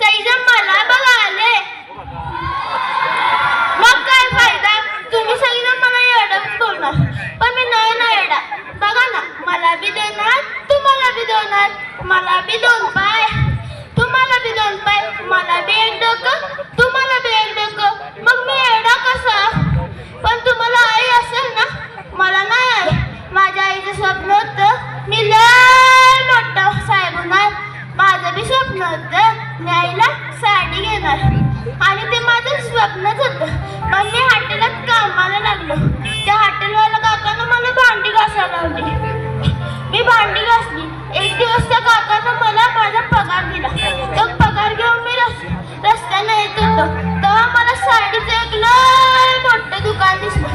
सईजण मला बघा आले. मग काय फायदा? तुम्ही सईजण मला एवढंच बोलणार. पण मी नाही ना एवढा बघा ना मला बी देणार तुम्हाला बी देणार. मला बी दोन पाय. तुम्हाला बी दोन पाय. मला बी एक डोकं तुम्हाला बी एक डोकं. मग मी एवढा कसा? पण तुम्हाला आई असेल ना मला नाही आई. माझ्या आईचं स्वप्न होतं. दिवस त्या काकानं मला माझा पगार दिला. तो पगार घेऊन मी रस्त्याने येत होतो. तेव्हा मला साडीचं एक लय मोठं दुकान दिसलं.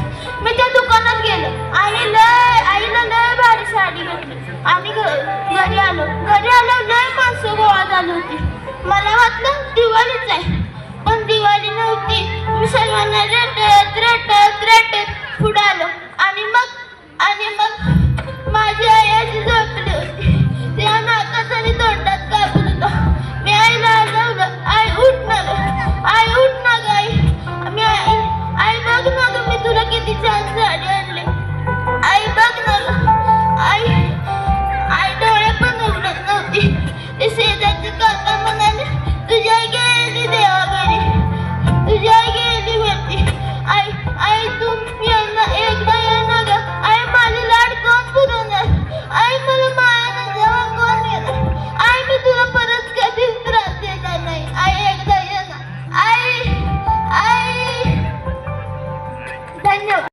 मी त्या दुकानात गेलो. आणि लय आईला लय भारी साडी घेतली. आणि घरी आलो. घरी आलो लय माणसं गोळा झाली होती. मला वाटलं 생략